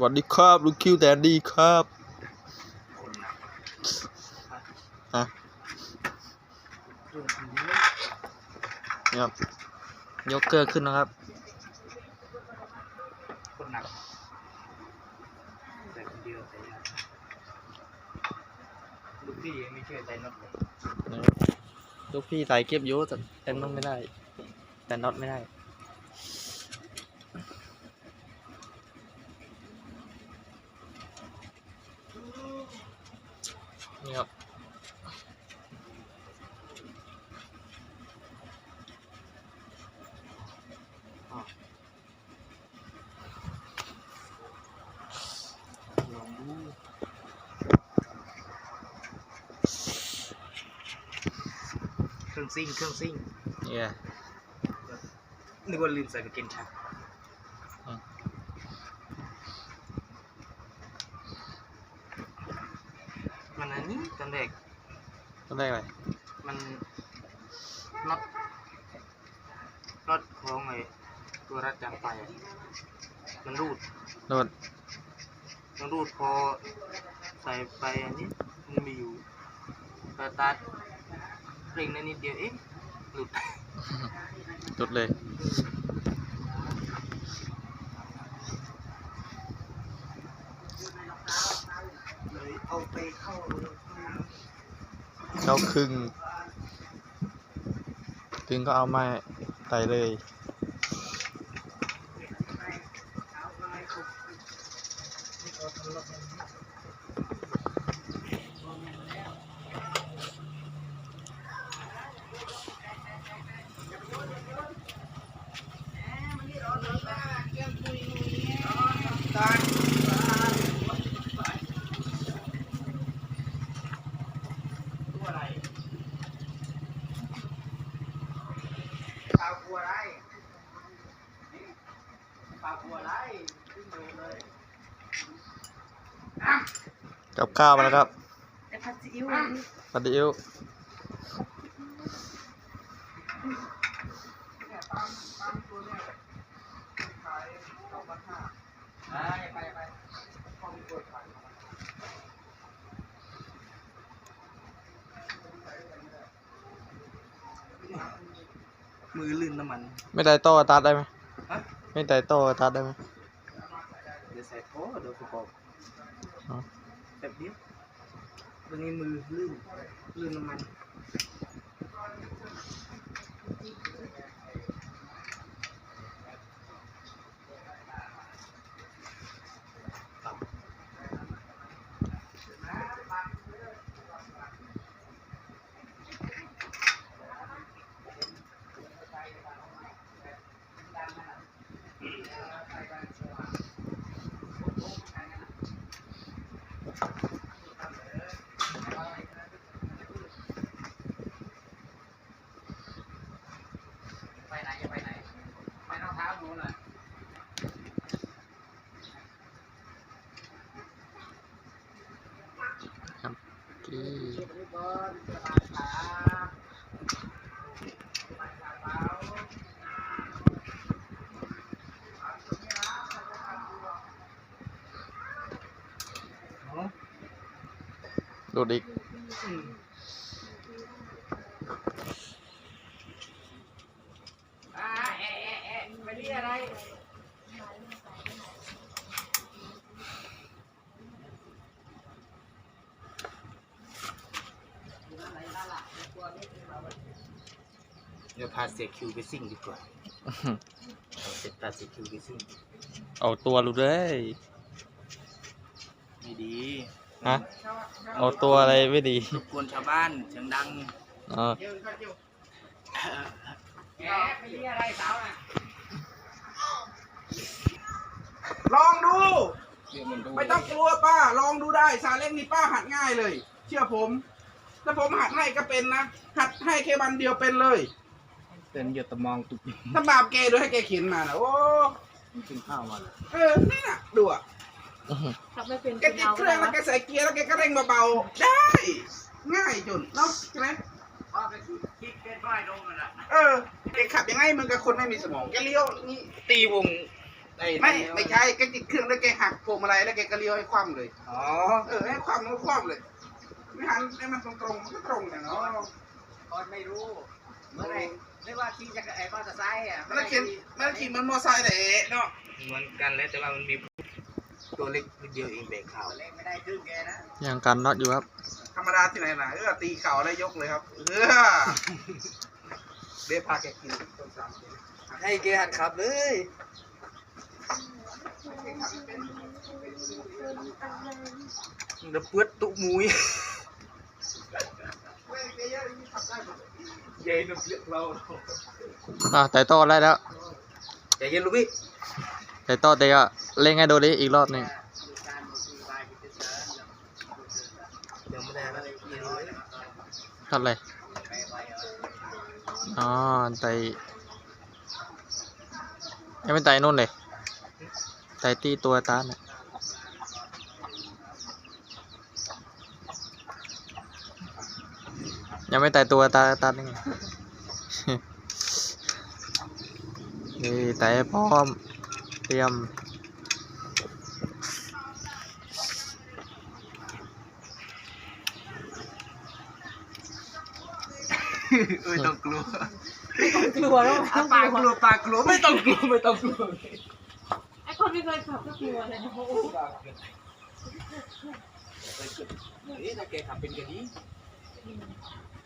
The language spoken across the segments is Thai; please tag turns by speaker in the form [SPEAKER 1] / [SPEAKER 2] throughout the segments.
[SPEAKER 1] สวัสดีครับลูกคิวแต่ดีครับ
[SPEAKER 2] คนหนัก
[SPEAKER 1] อะ
[SPEAKER 2] เรื่องนี้
[SPEAKER 1] นี่ครับยกเกอร์ขึ้นนะครับ
[SPEAKER 2] คนหนักแต่คนเดียวแต่ยากลูกพี่ยังไม่เชื่อใจน็อตเลย
[SPEAKER 1] ลูกพี่ใส่เก็บอยูแต่แต่น็อตไม่ได้ แต่น็อตไม่ได้ นี่ครับ
[SPEAKER 2] ลองดูเค รื่องซิ่งเครื่องซิ่ง
[SPEAKER 1] เนี่ย
[SPEAKER 2] นึกว่าลืมใส่ไปกินชา
[SPEAKER 1] อืม
[SPEAKER 2] มันอันนี้ตอนแรก
[SPEAKER 1] ต้องได้ไหม
[SPEAKER 2] มันน็อตน็อตของไอ้ตัวรัดยางไฟอะมันรูด
[SPEAKER 1] โดน
[SPEAKER 2] มันรูดพอใส่ไปอันนี้มันมีอยู่สตาร์ท เร่งได้นิดเดียวเอ๊ะหลุด
[SPEAKER 1] จุดเลย
[SPEAKER 2] เลย เอาไปเข้า
[SPEAKER 1] เข้าครึ่งครึ่งก็เอามาใส่เลย
[SPEAKER 2] ตัวอะไรปลาบัวอะไรปลาบัวอะไรขึ้นเลยเลย
[SPEAKER 1] กับข้าวมาแล้วครับ
[SPEAKER 3] แต่ผัดซีอิ๊ว
[SPEAKER 1] ปัดดิว
[SPEAKER 2] ไปไปไปมือลื่นน้ำมัน
[SPEAKER 1] ไม่ได้โต้ตัดได้ไหม
[SPEAKER 2] ฮะ
[SPEAKER 1] ไม่ได้โต้ตัดได้ไหม
[SPEAKER 2] เดี๋ยวใส่โอ้เดี๋ยวประกอบ
[SPEAKER 1] อ๋อ
[SPEAKER 2] แบบเดียวตรงนี้มือลื่นลื่นน้ำมัน ไปไหนจะไปไหนไปรองเท้าหนูน่ะ
[SPEAKER 1] กี้
[SPEAKER 2] เนาะ
[SPEAKER 1] ดูดอีก
[SPEAKER 2] อืมอ่าแอะแอะแอะไปเรียอะไรเดี๋ยวพาเสียคิวไปซิ่งดีกว่าเอาเสร็จพาเสียคิวไปซิ่ง
[SPEAKER 1] เอาตัวหลุดเลย
[SPEAKER 2] ไม่ดี
[SPEAKER 1] ฮะเอาตัวอะไรไม่ดี
[SPEAKER 2] รบกวนชาวบ้านเสียงดัง
[SPEAKER 1] อ๋อ
[SPEAKER 2] แกไปเรียอะไรสาวน่ะลองดู ไม่ต้องกลัวป้า ลองดูได้ซาเล้งนี่ป้าหัดง่ายเลย เชื่อผมถ้าผมหัดให้ก็เป็นนะหัดให้แค่วันเดียวเป็นเลย
[SPEAKER 4] เป็นหยดตะมองตุก
[SPEAKER 2] ถ้าบาปแกโดยให้แกเขียนมานะโอ้
[SPEAKER 4] กินข้าวมาเลย
[SPEAKER 2] เออนี่น่ะดูอะ
[SPEAKER 3] ทำไม่เป็น
[SPEAKER 2] แกติดเครื่องแล้วแกใส่เกียร์แล้วแกก็เร่งเบาๆได้ ง่ายจนเนาะใช่ไหมเออแกขับยังไงมันกับคนไม่มีสมองแกเลี้ยวนี่ตีวงไม่ไม่ใช่แกติดเครื่องแล้วแกหักพวงมาลัยแล้วแกก็เลี้ยวให้คว่ำเลย
[SPEAKER 4] อ๋อ
[SPEAKER 2] เออให้คว่ำมันก็คว่ำเลยไม่หันให้มันตรงๆมันก็ตรงเนี่ยเนาะ
[SPEAKER 5] ก่อนไม่รู้เมื่อไหรไม่ว่าขี่จักรไอ้มอเตอร์ไซค์อะ
[SPEAKER 2] มันก็ขี่มันก็ขี่มันมอไซค์แต่เอ๋เนาะ
[SPEAKER 4] เหมือนกันแล้วแต่ว่ามันมี ตัวเล็กนิดเดียวเองเบรกเขา
[SPEAKER 5] เล่นไม่ได้ครึ่งแกนะ
[SPEAKER 1] ยังกันน็อตอยู่ครับ
[SPEAKER 2] ธรรมดาที่ไหนล่ะเออตีเข่าได้ยกเลยครับ เออเดี๋ยวพาแกกินต้นสามกิน
[SPEAKER 4] ให้เกหัดขับเลยเดี๋ยวเปื้อนตุมุยเย็นเปียกเรา
[SPEAKER 1] อะไต่โต้ได้แล้ว
[SPEAKER 4] ใจเย็นลูกพี่
[SPEAKER 1] ไต่โต้เตะก็เล่นให้ดูดิอีกรอบหนึ่งทำอะไรอ๋อไต่ยังไม่ไต่นู่นเลยไต่ตีตัวตาเนี่ยยังไม่ไต่ตัวตาตานี่ไงนี่ต่ให้พร้อม เตรียม
[SPEAKER 4] ไม่ต้องกลัว
[SPEAKER 3] กลัวแล้ว
[SPEAKER 4] อะปากกลัวปากกลัวไม่ต้องกลัวไม่ต้องกลัว
[SPEAKER 3] ไอ้คนไม่เคยขับก็กลัวเลยนะโอ้โห
[SPEAKER 4] นี่ถ้าแกขับเป็นกะดี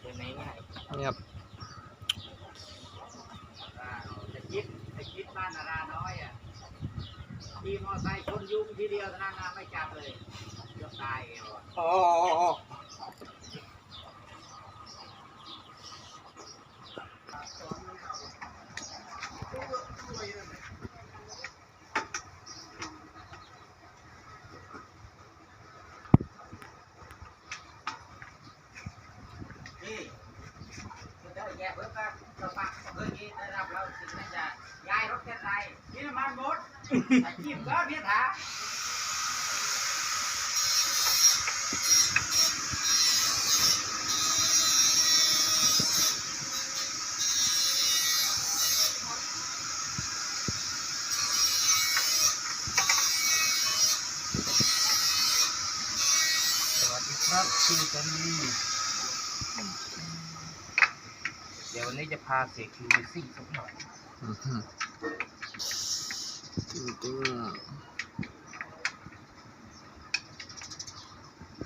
[SPEAKER 4] เป็นง่าย
[SPEAKER 1] เงียบ
[SPEAKER 5] จะคิดจะคิดบ้านนาราน้อยอะ ขี่มอไซค์ชนยุงทีเดียวเท่านั้นนะไม่จับเลยเกือบตายแกว่ะ
[SPEAKER 4] ๆอ๋อ
[SPEAKER 5] นี่ได้แยกเพิ่มก็เราปักเมื่อกี้ได้รับเราสิ่งนั้นจะย้ายรถแค่ไรนี่มันหมด แต่ขีบก็เนี่ถา
[SPEAKER 4] สวัสดีครับชื่อกันเดี๋ยววันนี้จะพาเสกคิวไปซิ่งสักหน่อย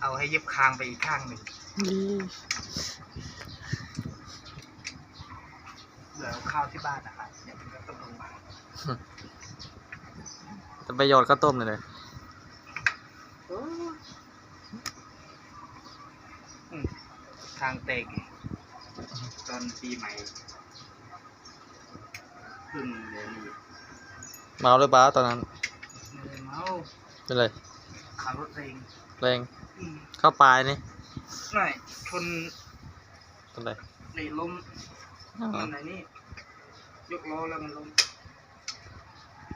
[SPEAKER 4] เอาให้เย็บคางไปอีกข้างหนึ่ง
[SPEAKER 1] ๆนี่
[SPEAKER 4] เหลือเอาข้าวที่บ้านนะครับเดี๋ยวมันก็ต้องลงมา
[SPEAKER 1] จะไปหยอดข้าวต้มเลยเลย
[SPEAKER 4] ทางเตกตอนปีใหม่ ขึ้นเดี๋ยวนี้
[SPEAKER 1] เมาหรือเปล่าตอนนั้น
[SPEAKER 4] ไม่ได้เมา
[SPEAKER 1] เป็นไร
[SPEAKER 4] ขับรถเอง
[SPEAKER 1] แรง
[SPEAKER 4] อืม
[SPEAKER 1] เข้าปลายนี่
[SPEAKER 4] ไม่ชน
[SPEAKER 1] เป็นไร
[SPEAKER 4] ในล้ม
[SPEAKER 1] อ๋อ
[SPEAKER 4] มันไหนนี่ยกล้อแล้วมันล้ม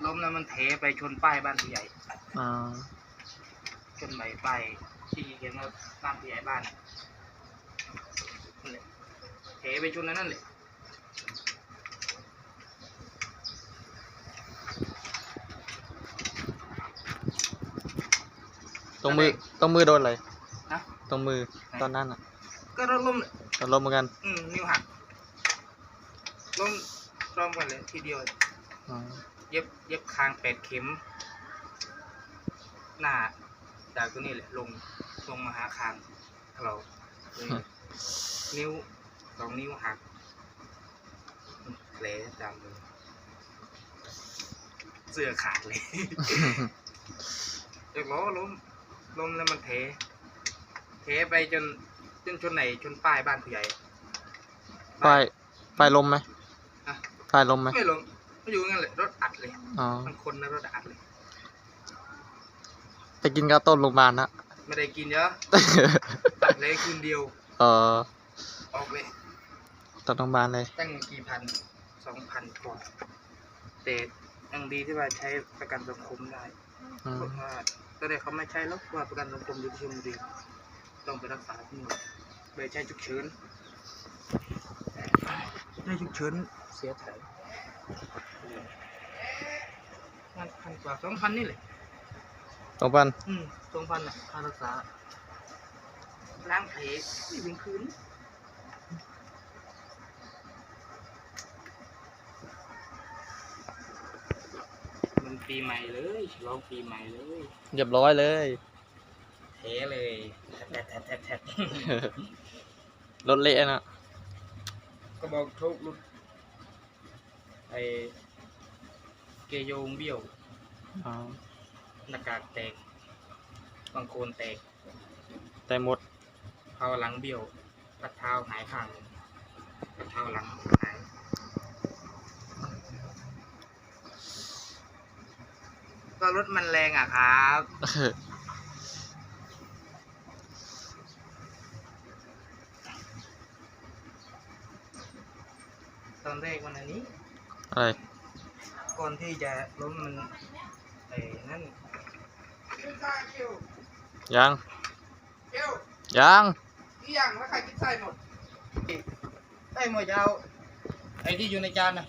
[SPEAKER 4] ล้มแล้วมันเทไปชนป้ายบ้านผู้ใหญ่
[SPEAKER 1] อ๋อ
[SPEAKER 4] ชนใบป้ายที่เขียนว่าบ้านผู้ใหญ่บ้านนั่นแหละเทไปชนอันนั่นเลย
[SPEAKER 1] รงมือตรงมือโดนอะไร
[SPEAKER 4] นะ
[SPEAKER 1] ตรงมือตอนนั้นอะ
[SPEAKER 4] ก็รถล้มเลย
[SPEAKER 1] โดนลมเหมือนกัน
[SPEAKER 4] อืมนิ้วหักล้มพร้อมกันเลยทีเดียว
[SPEAKER 1] อ๋อ
[SPEAKER 4] เย็บเย็บคางแปดเข็ม หน้าจากตัวนี้แหละลงลงมาหาคางเราเลยนิ้วสองนิ้วหักแผลจำเลยเสื้อขาดเลย เดี๋ยวล้อล้ม ล้มแล้วมันเท เทไปจนจนชนไหนชนป้ายบ้านผู้ใหญ่
[SPEAKER 1] ไฟไฟลมไหม
[SPEAKER 4] อะ
[SPEAKER 1] ไฟลมไหม
[SPEAKER 4] ไม่ลงไม่อยู่งั้นเลยรถอัดเลย
[SPEAKER 1] อ๋อ
[SPEAKER 4] มันคนนะรถอัดเลย
[SPEAKER 1] ไปกินข้าวต้มโรงพยาบาลนะ
[SPEAKER 4] ไม่ได้กินเยอะ ตัดเลยคืนเดียว
[SPEAKER 1] เออ
[SPEAKER 4] ออกเลย
[SPEAKER 1] ตัดโรงพยาบาลเลย
[SPEAKER 4] ตั้งกี่พันสองพันกว่าแต่ยังดีที่ว่าใช้ประกันสังคมได้
[SPEAKER 1] อืม
[SPEAKER 4] เพราะว่า ตอนแรกเขาไม่ใช้แล้วว่าประกันสังคมอยู่ที่ชลบุรีต้องไปรักษาที่นู่นเลยใช้ฉุกเฉินใช้ฉุกเฉินเสียแถวพันพันกว่าสองพันนี่แหละ
[SPEAKER 1] สองพัน
[SPEAKER 4] อืมสองพันอะค่ารักษาล้างแผลไม่เป็นคืน ปีใหม่เลยฉลองปีใหม่เลย
[SPEAKER 1] เรียบร้อยเลย
[SPEAKER 4] เทเลยแทะแทะแทะแทะ
[SPEAKER 1] รถเละนะ
[SPEAKER 4] ก็บอกทุกรุ่นไอเกยโยงเบี้ยว
[SPEAKER 1] อ๋อ
[SPEAKER 4] หน้ากากแตกบางโคนแตก
[SPEAKER 1] แต่หมด
[SPEAKER 4] เท้าหลังเบี้ยวปัดเท้าหายข้างหนึ่งปัดเท้าหลัง ก็รถมันแรงอะครับ ตอนแรกวันอันนี้
[SPEAKER 1] อะไร
[SPEAKER 4] ก่อนที่จะล้มมันไอ้นั่น
[SPEAKER 2] กินไส้คิว
[SPEAKER 1] ยัง
[SPEAKER 2] คิว
[SPEAKER 1] ยัง
[SPEAKER 2] อีหยังแล้วใครกินไส้หมด
[SPEAKER 4] ไอ้หมวยจะเอาไอ้ที่อยู่ในจานนะ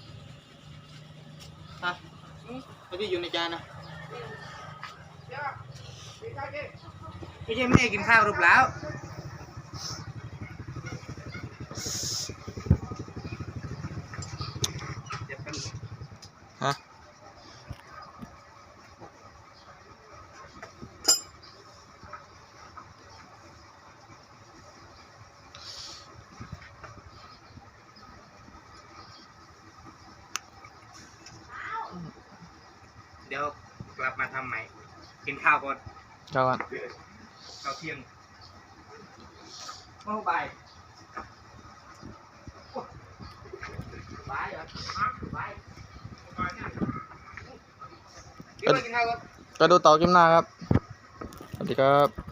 [SPEAKER 4] ฮะไอ้ที่อยู่ในจานนะ
[SPEAKER 2] เดี๋ยว กินไส้กิน
[SPEAKER 4] ไม่ใช่แม่กินข้าวหรือเปล่าเดี๋ยวแป๊บนึง
[SPEAKER 1] ฮะ
[SPEAKER 4] เดี๋ยวกลับมาทำใหม่ กินข้าวก่อน
[SPEAKER 1] เจ้ากัน
[SPEAKER 4] ข้าวเที่ยงโอ้บาย
[SPEAKER 5] บายเหรอฮะบาย
[SPEAKER 4] เดี๋ยวไปกินข้าวก่อน
[SPEAKER 1] ก็ดูต่อคลิปหน้าครับ สวัสดีครับ